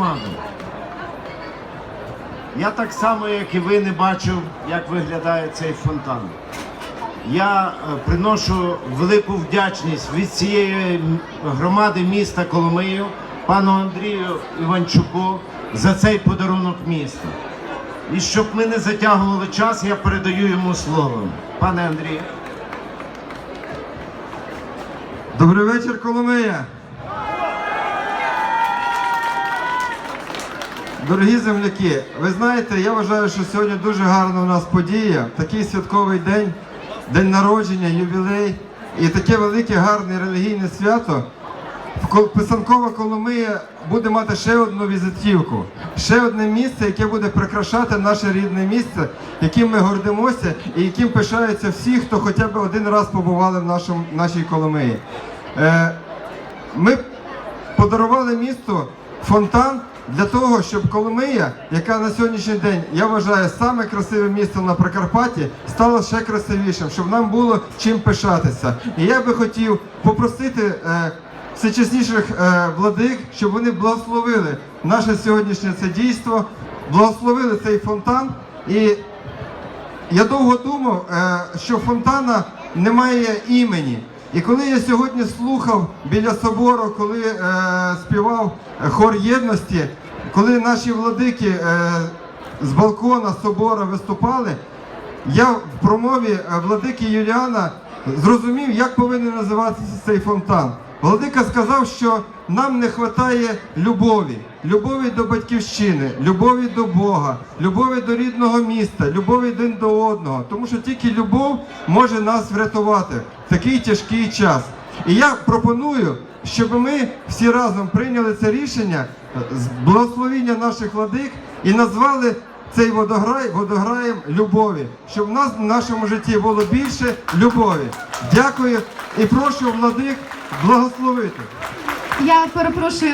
громаду. Я так само, як і ви, не бачив, як виглядає цей фонтан. Я е, приношу велику вдячність від цієї громади міста Коломию, пану Андрію Іванчуку за цей подарунок міста. І щоб ми не затягували час, я передаю йому слово. Пане Андрію. Добрий вечір, Коломия! Дорогі земляки, ви знаєте, я вважаю, що сьогодні дуже гарна у нас подія, такий святковий день, день народження, ювілей і таке велике гарне релігійне свято. Писанкова Коломия буде мати ще одну візитівку, ще одне місце, яке буде прикрашати наше рідне місце, яким ми гордимося і яким пишаються всі, хто хоча б один раз побували в нашому, нашій Коломиї. Е, ми подарували місту фонтан для того, щоб Коломия, яка на сьогоднішній день, я вважаю, саме красиве місто на Прикарпатті, стала ще красивішим, щоб нам було чим пишатися. І я би хотів попросити е, всечесніших е, владик, щоб вони благословили наше сьогоднішнє це дійство, благословили цей фонтан і я довго думав, е, що фонтана немає імені. І коли я сьогодні слухав біля собору, коли е, співав хор єдності, коли наші владики е, з балкона собора виступали, я в промові е, владики Юліана зрозумів, як повинен називатися цей фонтан. Владика сказав, що нам не вистачає любові, любові до батьківщини, любові до Бога, любові до рідного міста, любові один до одного. Тому що тільки любов може нас врятувати в такий тяжкий час. І я пропоную, щоб ми всі разом прийняли це рішення з благословіння наших владик і назвали цей водограй водограєм любові, щоб в нас в нашому житті було більше любові. Дякую і прошу владик благословити. Я перепрошую,